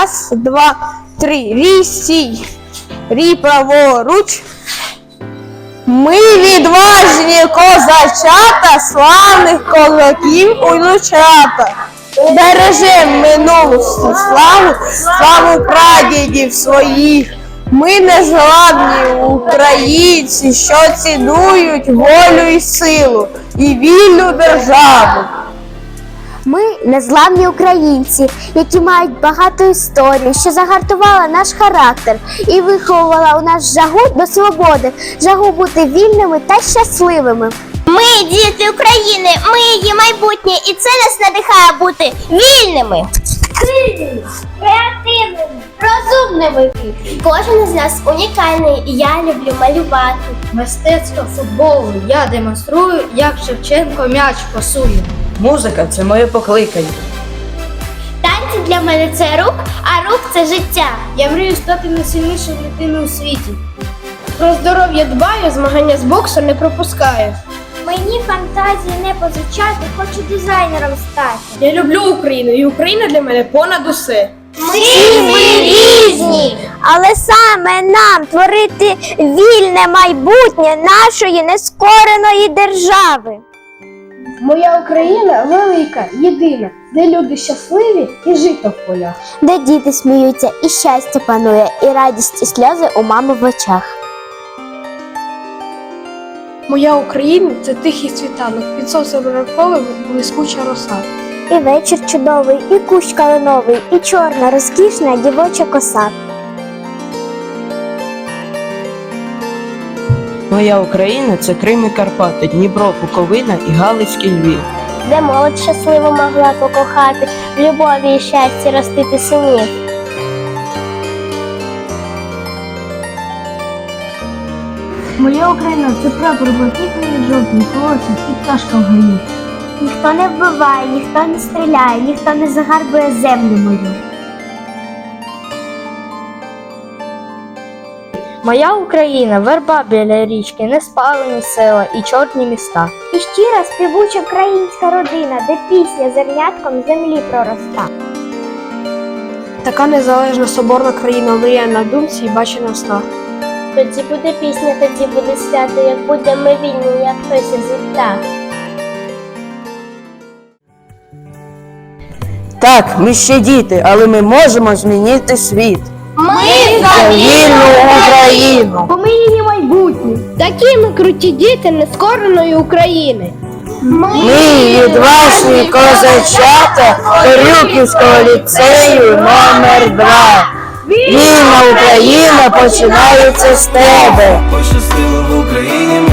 Раз, два, три. Рій, стій. Рій праворуч. Ми відважні козачата, славних козаків у лучата. Бережем минулу славу, славу прадідів своїх. Ми незламні українці, що цінують волю і силу і вільну державу. Ми незламні українці, які мають багату історію, що загартувала наш характер і виховувала у нас жагу до свободи, жагу бути вільними та щасливими. Ми діти України, ми її майбутнє, і це нас надихає бути вільними, сильними, креативними, розумними. Кожен із нас унікальний, і я люблю малювати. Мистецтво футболу я демонструю, як Шевченко м'яч пасує. Музика це моє покликання. Танці для мене це рук, а рук це життя. Я мрію стати найсильнішою дитиною у світі. Про здоров'я дбаю, змагання з боксу не пропускаю. Мені фантазії не позичати, хочу дизайнером стати. Я люблю Україну, і Україна для мене понад усе. Ми, ми різні. Але саме нам творити вільне майбутнє нашої нескореної держави. Моя Україна велика, єдина, де люди щасливі і жито в полях. де діти сміються, і щастя панує, і радість, і сльози у мами в очах. Моя Україна це тихий світанок, під сонцем ранковим блискуча роса. І вечір чудовий, і кущ калиновий, і чорна, розкішна дівоча коса. Моя Україна це Крим і Карпати, Дніпро, Буковина і Галицький Львів. Де молодь щасливо могла покохати, в любові і щасті ростити синів. Моя Україна це прапор блакитний жовтий, колосся і пташка в гаю. Ніхто не вбиває, ніхто не стріляє, ніхто не загарбує землю мою. Моя Україна верба біля річки, неспалені села і чорні міста. І щира співуча українська родина, де пісня зернятком землі пророста. Така незалежна соборна країна мріє на думці і бачить на снах. Тоді буде пісня, тоді буде свято, як будемо ми вільні, як хтось із вікта. Так, ми ще діти, але ми можемо змінити світ. Вільну Україну! Бо ми її майбутнє. Такі ми круті діти нескореної України. Ми відважні козачата Корюківського ліцею номер 2 Вільна Україна починається з тебе. Пощастило в Україні